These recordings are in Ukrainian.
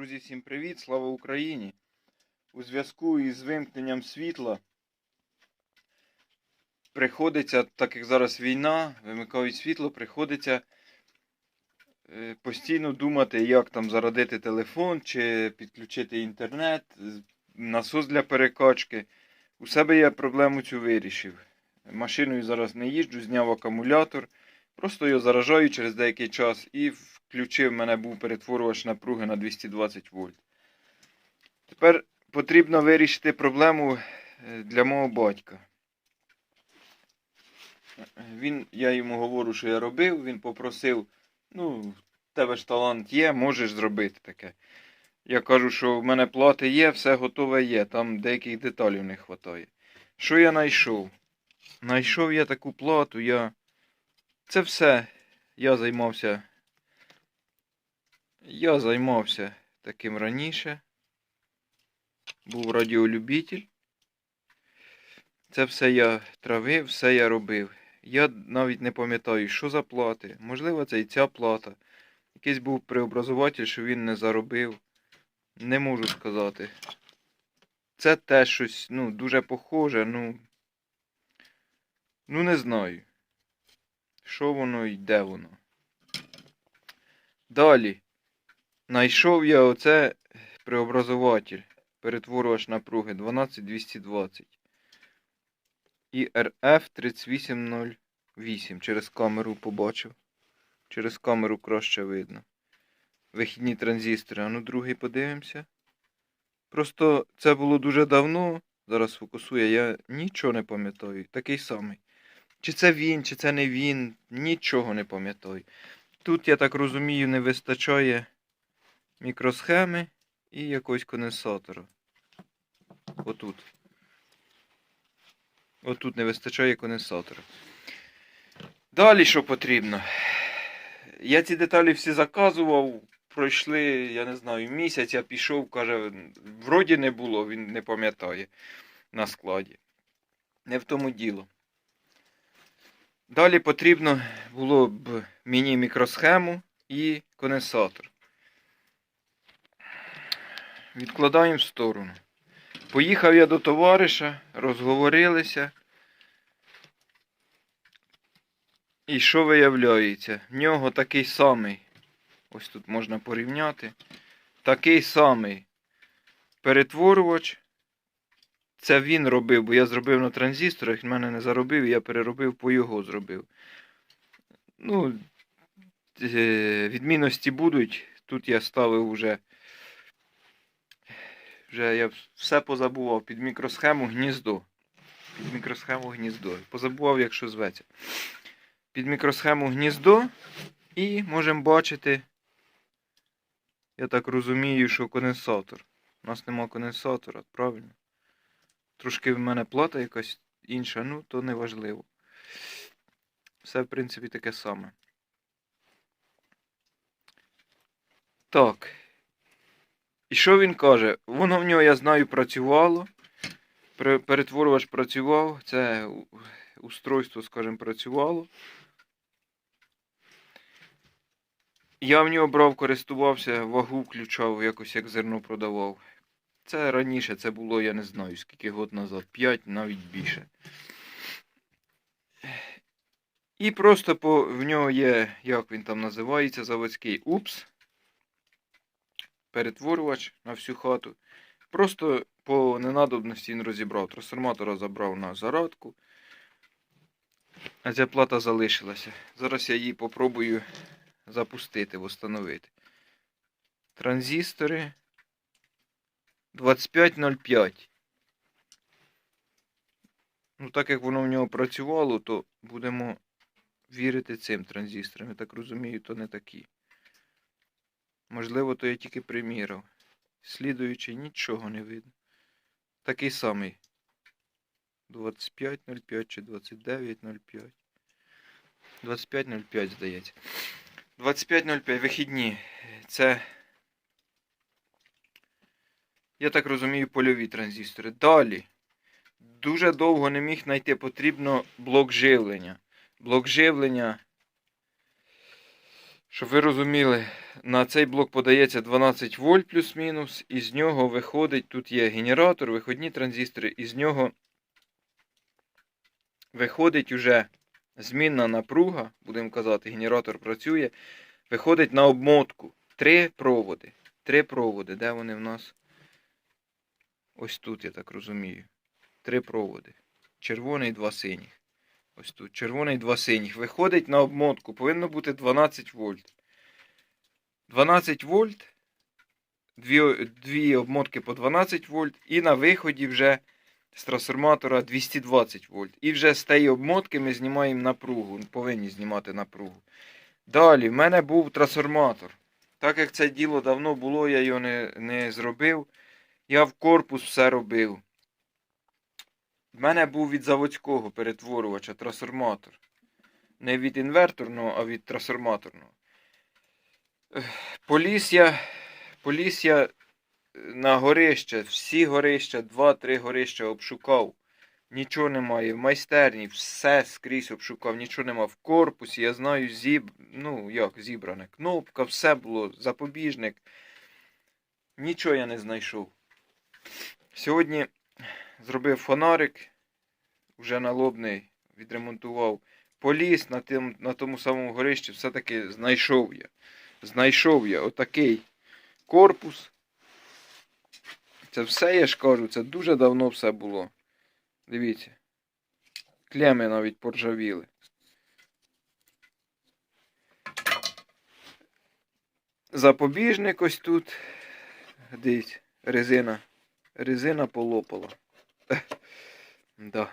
Друзі, всім привіт! Слава Україні! У зв'язку із вимкненням світла приходиться, так як зараз війна, вимикають світло, приходиться е, постійно думати, як там зарядити телефон чи підключити інтернет, насос для перекачки. У себе я проблему цю вирішив. Машиною зараз не їжджу, зняв акумулятор. Просто його заражаю через деякий час і включив, мене був перетворювач напруги на 220 вольт. Тепер потрібно вирішити проблему е, для мого батька. Він, я йому говорю, що я робив, він попросив, ну, в тебе ж талант є, можеш зробити таке. Я кажу, що в мене плати є, все готове є, там деяких деталей не вистачає. Що я знайшов? Знайшов я таку плату, я. Це все. Я займався. Я займався таким раніше. Був радіолюбитель. Це все я травив, все я робив. Я навіть не пам'ятаю, що за плати. Можливо, це і ця плата. Якийсь був преобразуватель, що він не заробив. Не можу сказати. Це теж щось, ну, дуже похоже, ну. Ну, не знаю. Що воно і де воно. Далі. Знайшов я оце преобразуватель. Перетворювач напруги 12220. І RF 3808. Через камеру побачив. Через камеру краще видно. Вихідні транзистори. А ну другий подивимося. Просто це було дуже давно. Зараз фокусує, я нічого не пам'ятаю. Такий самий. Чи це він, чи це не він, нічого не пам'ятаю. Тут, я так розумію, не вистачає мікросхеми і якогось конденсатора. Отут. Отут не вистачає конденсатора. Далі що потрібно? Я ці деталі всі заказував. Пройшли, я не знаю, місяць я пішов, каже, вроді не було, він не пам'ятає на складі. Не в тому діло. Далі потрібно було б мені мікросхему і конденсатор. Відкладаємо в сторону. Поїхав я до товариша, розговорилися. І що виявляється? В нього такий самий. Ось тут можна порівняти. Такий самий перетворювач. Це він робив, бо я зробив на транзисторах, він мене не заробив, я переробив по його зробив. Ну, е, відмінності будуть. Тут я ставив вже. Вже я все позабував під мікросхему гніздо. Під мікросхему гніздо. Позабував, якщо зветься. Під мікросхему гніздо. І можемо бачити, я так розумію, що конденсатор. У нас нема конденсатора, правильно? Трошки в мене плата якась інша, ну то не важливо. Все, в принципі, таке саме. Так. І що він каже? Воно в нього, я знаю, працювало. Пере- Перетворювач працював. Це устройство, скажімо, працювало. Я в нього брав, користувався, вагу включав, якось як зерно продавав. Це раніше, це було, я не знаю, скільки год назад, 5, навіть більше. І просто по, в нього є, як він там називається, заводський УПС. Перетворювач на всю хату. Просто по ненадобності він розібрав. Трансформатора забрав на зарядку. А ця плата залишилася. Зараз я її попробую запустити, встановити. Транзистори 2505. Ну, так як воно в нього працювало, то будемо вірити цим транзисторам. Я так розумію, то не такі. Можливо, то я тільки приміряв. Слідуючи, нічого не видно. Такий самий. 25.05 чи 29.05. 25.05, здається. 25.05 вихідні. Це. Я так розумію, польові транзистори. Далі. Дуже довго не міг знайти. Потрібно блок живлення. Блок живлення Щоб ви розуміли, на цей блок подається 12 вольт плюс-мінус, і з нього виходить, тут є генератор, виходні транзистори, і з нього виходить уже змінна напруга, будемо казати, генератор працює, виходить на обмотку. Три проводи. Три проводи. Де вони в нас? Ось тут, я так розумію. Три проводи. Червоний, два синіх. Ось тут. Червоний, два синіх. Виходить на обмотку. Повинно бути 12 вольт. 12 вольт. Дві, дві обмотки по 12 вольт. І на виході вже з трансформатора 220 вольт. І вже з тієї обмотки ми знімаємо напругу. Повинні знімати напругу. Далі, в мене був трансформатор. Так як це діло давно було, я його не, не зробив. Я в корпус все робив. В мене був від заводського перетворювача трансформатор. Не від інверторного, а від трансформаторного. Поліз я, поліз я на горище, всі горища, два-три горища обшукав. Нічого немає. В майстерні все скрізь обшукав, нічого нема. В корпусі, я знаю, зіб... ну як зібране. Кнопка, все було, запобіжник. Нічого я не знайшов. Сьогодні зробив фонарик, вже налобний, відремонтував. Поліз на, тим, на тому самому горищі, все-таки знайшов я. Знайшов я отакий корпус. Це все, я ж кажу, це дуже давно все було. Дивіться. Клеми навіть поржавіли. Запобіжник ось тут. Дивіться, резина. Резина полопала. Да.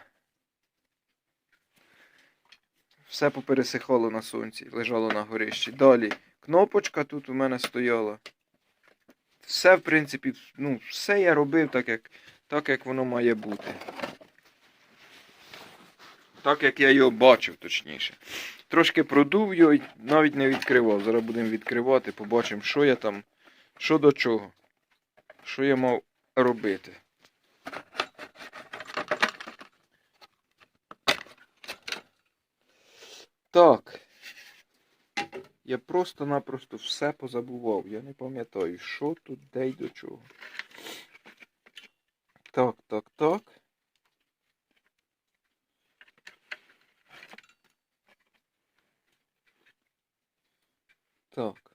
Все попересихало на сонці, лежало на горищі. Далі кнопочка тут у мене стояла. Все, в принципі, ну, все я робив так, як, так, як воно має бути. Так, як я його бачив, точніше. Трошки продув його і навіть не відкривав. Зараз будемо відкривати, побачимо, що я там, що до чого. Що я мав робити. Так. Я просто-напросто все позабував. Я не пам'ятаю, що тут, де й до чого. Так, так, так. Так.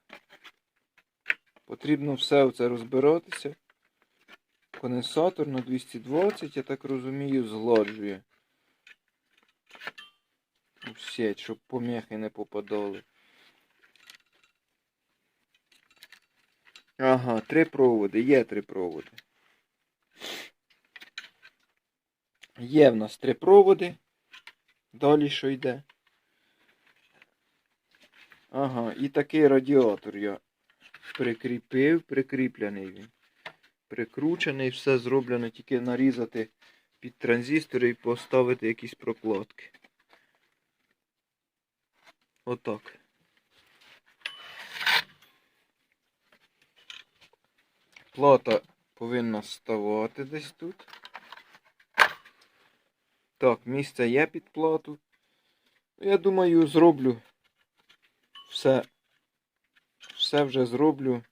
Потрібно все це розбиратися. Конденсатор на 220, я так розумію, згладжує. сеть, щоб помехи не попадали. Ага, три проводи, є три проводи. Є в нас три проводи. Далі що йде? Ага, і такий радіатор я прикріпив, прикріплений він. Прикручений, все зроблено, тільки нарізати під транзистори і поставити якісь прокладки. Отак. Плата повинна ставати десь тут. Так, місце є під плату. Я думаю, зроблю все. Все вже зроблю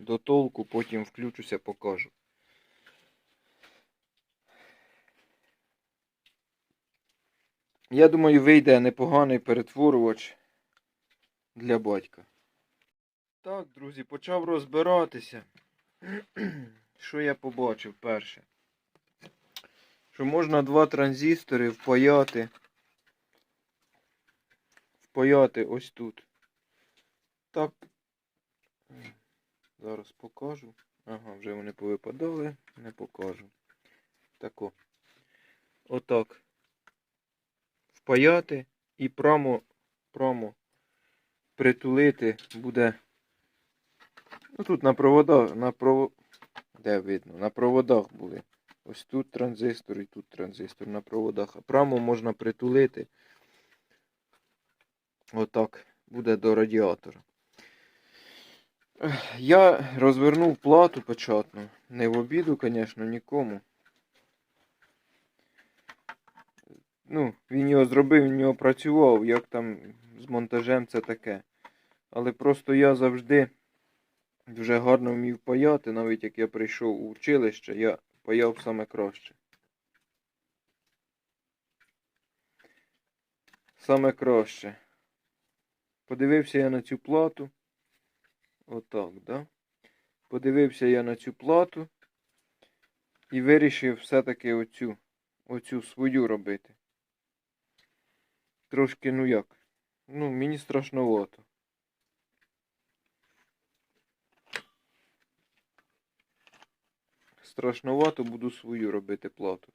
до толку, потім включуся, покажу. Я думаю, вийде непоганий перетворювач для батька. Так, друзі, почав розбиратися. Що я побачив перше? Що можна два транзистори впаяти. Впаяти ось тут. Так. Зараз покажу. Ага, вже вони повипадали, не покажу. Тако. Отак. Впаяти і прямо, прямо притулити буде. Ну тут на проводах, на прово... Де видно? На проводах були. Ось тут транзистор і тут транзистор на проводах. А прямо можна притулити. Отак. Буде до радіатора. Я розвернув плату печатну. Не в обіду, звісно, нікому. Ну, він його зробив, він його працював, як там з монтажем це таке. Але просто я завжди дуже гарно вмів паяти, навіть як я прийшов у училище, я паяв саме краще. Саме краще. Подивився я на цю плату. Отак, да? Подивився я на цю плату і вирішив все-таки оцю, оцю свою робити. Трошки, ну як? Ну, мені страшновато. Страшновато буду свою робити плату.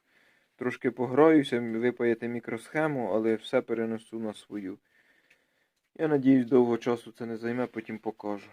Трошки пограюся, випаяти мікросхему, але все перенесу на свою. Я надіюсь, довго часу це не займе, потім покажу.